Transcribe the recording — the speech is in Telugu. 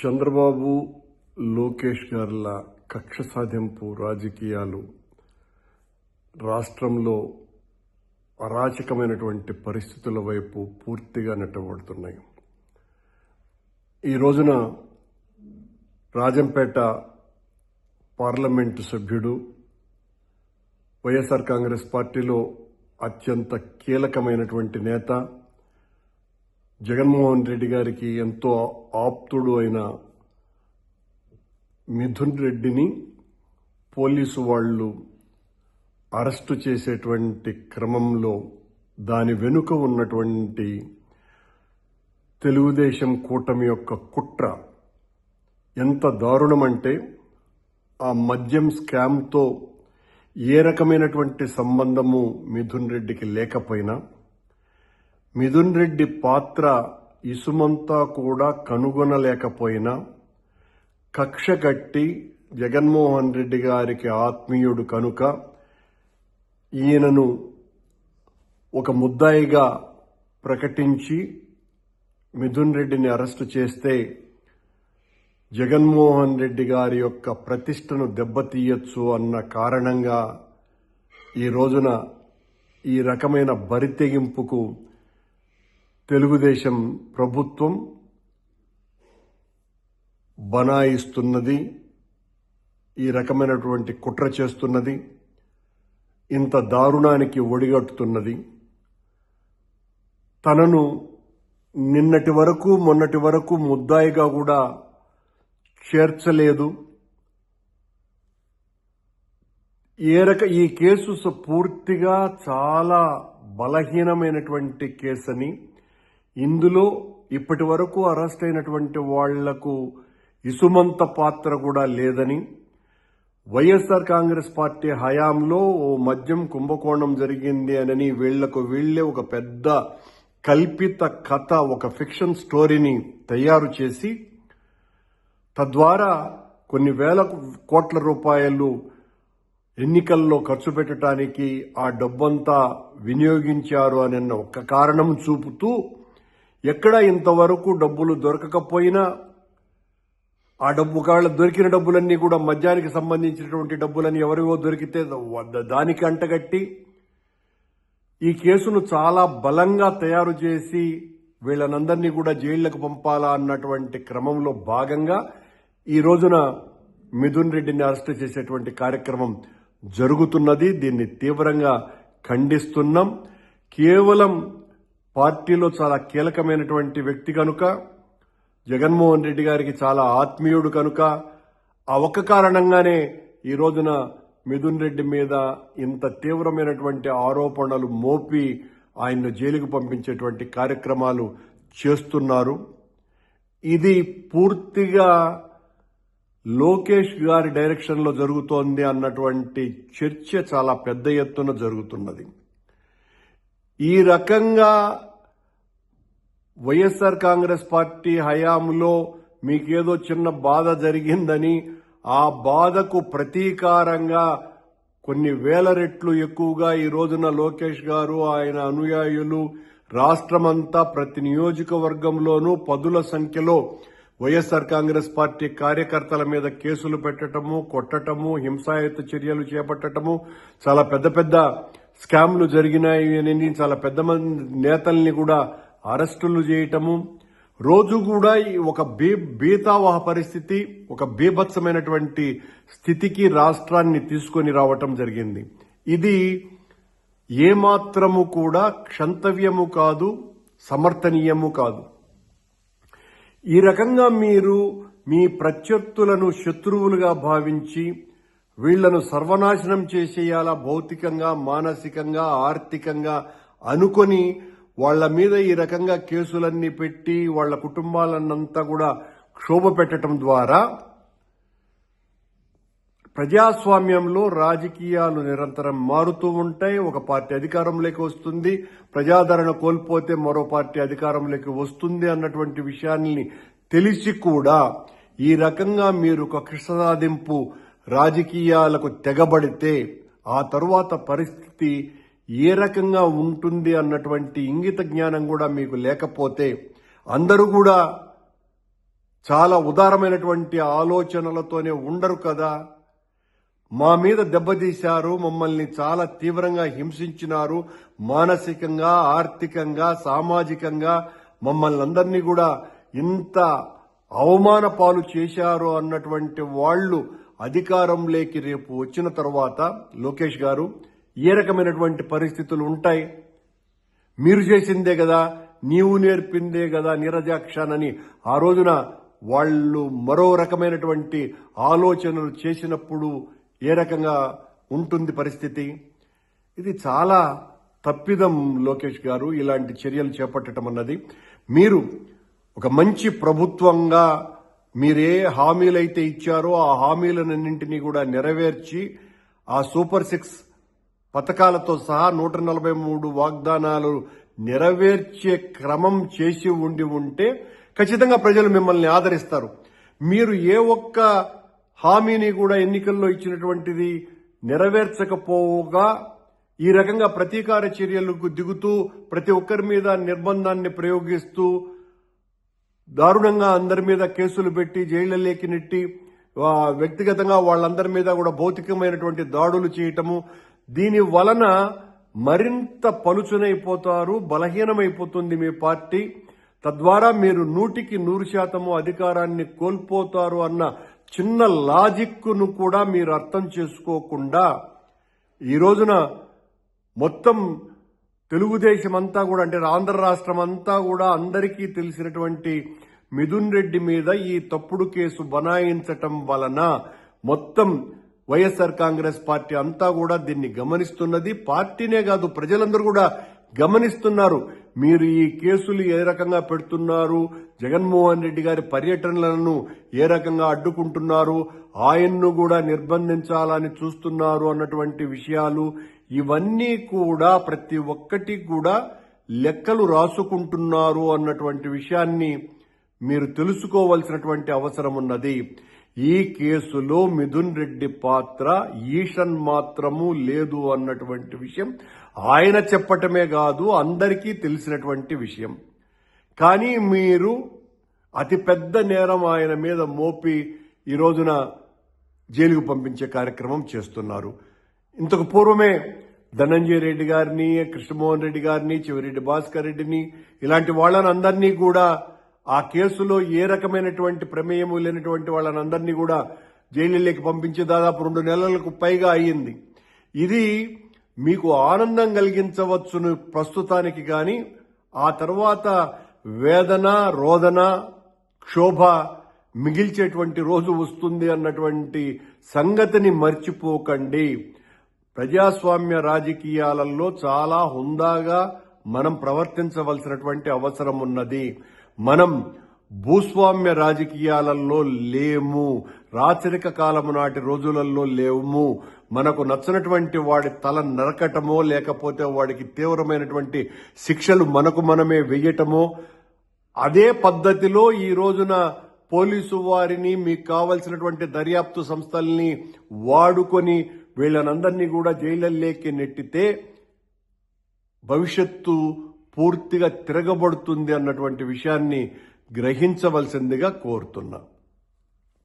చంద్రబాబు లోకేష్ గార్ల కక్ష సాధింపు రాజకీయాలు రాష్ట్రంలో అరాచకమైనటువంటి పరిస్థితుల వైపు పూర్తిగా నెట్టబడుతున్నాయి. ఈ రోజున రాజంపేట పార్లమెంటు సభ్యుడు వైఎస్ఆర్ కాంగ్రెస్ పార్టీలో అత్యంత కీలకమైనటువంటి నేత జగన్మోహన్ రెడ్డి గారికి ఎంతో ఆప్తుడు అయిన మిథున్ రెడ్డిని పోలీసు వాళ్ళు అరెస్టు చేసేటువంటి క్రమంలో దాని వెనుక ఉన్నటువంటి తెలుగుదేశం కూటమి యొక్క కుట్ర ఎంత దారుణమంటే ఆ మద్యం స్కామ్తో ఏ రకమైనటువంటి సంబంధము మిథున్ రెడ్డికి లేకపోయినా మిథున్ రెడ్డి పాత్ర ఇసుమంతా కూడా కనుగొనలేకపోయినా కక్ష కట్టి జగన్మోహన్ రెడ్డి గారికి ఆత్మీయుడు కనుక ఈయనను ఒక ముద్దాయిగా ప్రకటించి మిథున్ రెడ్డిని అరెస్టు చేస్తే జగన్మోహన్ రెడ్డి గారి యొక్క ప్రతిష్టను దెబ్బతీయచ్చు అన్న కారణంగా ఈ రోజున ఈ రకమైన బరితెగింపుకు తెలుగుదేశం ప్రభుత్వం బనాయిస్తున్నది ఈ రకమైనటువంటి కుట్ర చేస్తున్నది ఇంత దారుణానికి ఒడిగట్టుతున్నది. తనను నిన్నటి వరకు మొన్నటి వరకు ముద్దాయిగా కూడా చేర్చలేదు. ఏ రక ఈ కేసు పూర్తిగా చాలా బలహీనమైనటువంటి కేసని ఇందులో ఇప్పటి వరకు అరెస్ట్ అయినటువంటి వాళ్ళకు ఇసుమంత పాత్ర కూడా లేదని వైఎస్ఆర్ కాంగ్రెస్ పార్టీ హయాంలో ఓ మద్యం కుంభకోణం జరిగింది అని వీళ్ళకు వీళ్ళే ఒక పెద్ద కల్పిత కథ ఒక ఫిక్షన్ స్టోరీని తయారు చేసి తద్వారా కొన్ని వేల కోట్ల రూపాయలు ఎన్నికల్లో ఖర్చు పెట్టడానికి ఆ డబ్బంతా వినియోగించారు అన్న ఒక్క కారణం చూపుతూ ఎక్కడ ఇంతవరకు డబ్బులు దొరకకపోయినా ఆ డబ్బు కాళ్ళ దొరికిన డబ్బులన్నీ కూడా మద్యానికి సంబంధించినటువంటి డబ్బులని ఎవరివో దొరికితే వద్ద దానికి అంటగట్టి ఈ కేసును చాలా బలంగా తయారు చేసి వీళ్ళనందరినీ కూడా జైళ్ళకు పంపాలా అన్నటువంటి క్రమంలో భాగంగా ఈ రోజున మిథున్ రెడ్డిని అరెస్ట్ చేసేటువంటి కార్యక్రమం జరుగుతున్నది. దీన్ని తీవ్రంగా ఖండిస్తున్నాం. కేవలం పార్టీలో చాలా కీలకమైనటువంటి వ్యక్తి కనుక జగన్మోహన్ రెడ్డి గారికి చాలా ఆత్మీయుడు కనుక ఆ ఒక్క కారణంగానే ఈ రోజున మిథున్ రెడ్డి మీద ఇంత తీవ్రమైనటువంటి ఆరోపణలు మోపి ఆయన్ను జైలుకు పంపించేటువంటి కార్యక్రమాలు చేస్తున్నారు. ఇది పూర్తిగా లోకేష్ గారి డైరెక్షన్లో జరుగుతోంది అన్నటువంటి చర్చ చాలా పెద్ద ఎత్తున జరుగుతున్నది. ఈ రకంగా వైఎస్ఆర్ కాంగ్రెస్ పార్టీ హయాంలో మీకేదో చిన్న బాధ జరిగిందని ఆ బాధకు ప్రతీకారంగా కొన్ని వేల రెట్లు ఎక్కువగా ఈ రోజున లోకేష్ గారు ఆయన అనుయాయులు రాష్ట్రమంతా ప్రతి నియోజకవర్గంలోనూ పదుల సంఖ్యలో వైఎస్ఆర్ కాంగ్రెస్ పార్టీ కార్యకర్తల మీద కేసులు పెట్టటము కొట్టటము హింసాయుత చర్యలు చేపట్టటము చాలా పెద్ద పెద్ద స్కామ్లు జరిగినాయి అని చాలా పెద్ద మంది నేతల్ని కూడా అరెస్టులు చేయటము రోజు కూడా ఈ ఒక బీ బీతావహ పరిస్థితి ఒక బీభత్సమైనటువంటి స్థితికి రాష్ట్రాన్ని తీసుకొని రావటం జరిగింది. ఇది ఏమాత్రము కూడా క్షంతవ్యము కాదు సమర్థనీయము కాదు. ఈ రకంగా మీరు మీ ప్రత్యర్థులను శత్రువులుగా భావించి వీళ్ళను సర్వనాశనం చేసేయాలా భౌతికంగా మానసికంగా ఆర్థికంగా అనుకొని వాళ్ళ మీద ఈ రకంగా కేసులన్నీ పెట్టి వాళ్ళ కుటుంబాలన్నంతా కూడా క్షోభ పెట్టడం ద్వారా ప్రజాస్వామ్యంలో రాజకీయాలు నిరంతరం మారుతూ ఉంటాయి. ఒక పార్టీ అధికారంలోకి వస్తుంది. ప్రజాదరణ కోల్పోతే మరో పార్టీ అధికారంలోకి వస్తుంది అన్నటువంటి విషయాన్ని తెలిసి కూడా ఈ రకంగా మీరు కక్ష సాధింపు రాజకీయాలకు తెగబడితే ఆ తరువాత పరిస్థితి ఏ రకంగా ఉంటుంది అన్నటువంటి ఇంగిత జ్ఞానం కూడా మీకు లేకపోతే అందరూ కూడా చాలా ఉదారమైనటువంటి ఆలోచనలతోనే ఉండరు కదా. మా మీద దెబ్బతీశారు మమ్మల్ని చాలా తీవ్రంగా హింసించినారు మానసికంగా ఆర్థికంగా సామాజికంగా మమ్మల్ని అందరినీ కూడా ఇంత అవమాన పాలు చేశారు అన్నటువంటి వాళ్ళు అధికారంలోకి రేపు వచ్చిన తర్వాత లోకేష్ గారు ఏ రకమైనటువంటి పరిస్థితులు ఉంటాయి? మీరు చేసిందే కదా నీవు నేర్పిందే కదా నీరజాక్షానని ఆ రోజున వాళ్ళు మరో రకమైనటువంటి ఆలోచనలు చేసినప్పుడు ఏ రకంగా ఉంటుంది పరిస్థితి? ఇది చాలా తప్పిదం లోకేష్ గారు ఇలాంటి చర్యలు చేపట్టడం అన్నది. మీరు ఒక మంచి ప్రభుత్వంగా మీరే హామీలైతే ఇచ్చారో ఆ హామీలన్నింటినీ కూడా నెరవేర్చి ఆ సూపర్ సిక్స్ పథకాలతో సహా నూట నలభై మూడు వాగ్దానాలు నెరవేర్చే క్రమం చేసి ఉండి ఉంటే ఖచ్చితంగా ప్రజలు మిమ్మల్ని ఆదరిస్తారు. మీరు ఏ ఒక్క హామీని కూడా ఎన్నికల్లో ఇచ్చినటువంటిది నెరవేర్చకపోగా ఈ రకంగా ప్రతీకార చర్యలకు దిగుతూ ప్రతి ఒక్కరి మీద నిర్బంధాన్ని ప్రయోగిస్తూ దారుణంగా అందరి మీద కేసులు పెట్టి జైళ్ళలోకి నెట్టి వ్యక్తిగతంగా వాళ్ళందరి మీద కూడా భౌతికమైనటువంటి దాడులు చేయటము దీని వలన మరింత పలుచునైపోతారు బలహీనమైపోతుంది మీ పార్టీ. తద్వారా మీరు నూటికి నూరు శాతము అధికారాన్ని కోల్పోతారు అన్న చిన్న లాజిక్ను కూడా మీరు అర్థం చేసుకోకుండా ఈ రోజున మొత్తం తెలుగుదేశం అంతా కూడా అంటే ఆంధ్ర రాష్ట్రం అంతా కూడా అందరికీ తెలిసినటువంటి మిథున్ రెడ్డి మీద ఈ తప్పుడు కేసు బనాయించటం వలన మొత్తం వైఎస్ఆర్ కాంగ్రెస్ పార్టీ అంతా కూడా దీన్ని గమనిస్తున్నది. పార్టీనే కాదు ప్రజలందరూ కూడా గమనిస్తున్నారు. మీరు ఈ కేసులు ఏ రకంగా పెడుతున్నారు? జగన్మోహన్ రెడ్డి గారి పర్యటనలను ఏ రకంగా అడ్డుకుంటున్నారు? ఆయన్ను కూడా నిర్బంధించాలని చూస్తున్నారు అన్నటువంటి విషయాలు ఇవన్నీ కూడా ప్రతి ఒక్కటి కూడా లెక్కలు రాసుకుంటున్నారు అన్నటువంటి విషయాన్ని మీరు తెలుసుకోవలసినటువంటి అవసరం ఉన్నది. ఈ కేసులో మిథున్ రెడ్డి పాత్ర ఈషన్ మాత్రము లేదు అన్నటువంటి విషయం ఆయన చెప్పటమే కాదు అందరికీ తెలిసినటువంటి విషయం. కానీ మీరు అతిపెద్ద నేరం ఆయన మీద మోపి ఈ రోజున జైలుకు పంపించే కార్యక్రమం చేస్తున్నారు. ఇంతకు పూర్వమే ధనంజయ రెడ్డి గారిని కృష్ణమోహన్ రెడ్డి గారిని చివరెడ్డి భాస్కర్ రెడ్డిని ఇలాంటి వాళ్ళని అందరినీ కూడా ఆ కేసులో ఏ రకమైనటువంటి ప్రమేయము లేనటువంటి వాళ్ళని అందరినీ కూడా జైలులోకి పంపించి దాదాపు రెండు నెలలకు పైగా అయ్యింది. ఇది మీకు ఆనందం కలిగించవచ్చును ప్రస్తుతానికి కానీ ఆ తర్వాత వేదన రోదన క్షోభ మిగిల్చేటువంటి రోజు వస్తుంది అన్నటువంటి సంగతిని మర్చిపోకండి. ప్రజాస్వామ్య రాజకీయాలలో చాలా హుందాగా మనం ప్రవర్తించవలసినటువంటి అవసరం ఉన్నది మనం భూస్వామ్య రాజకీయాలలో లేము. రాచరిక కాలము నాటి రోజులలో లేము. మనకు నచ్చినటువంటి వాడి తల నరకటమో లేకపోతే వాడికి తీవ్రమైనటువంటి శిక్షలు మనకు మనమే వెయ్యటమో అదే పద్ధతిలో ఈ రోజున పోలీసు వారిని మీకు కావలసినటువంటి దర్యాప్తు సంస్థల్ని వాడుకొని వీళ్ళనందరినీ కూడా జైళ్ళల్లోకి నెట్టితే భవిష్యత్తు పూర్తిగా తిరగబడుతుంది అన్నటువంటి విషయాన్ని గ్రహించవలసిందిగా కోరుతున్నా.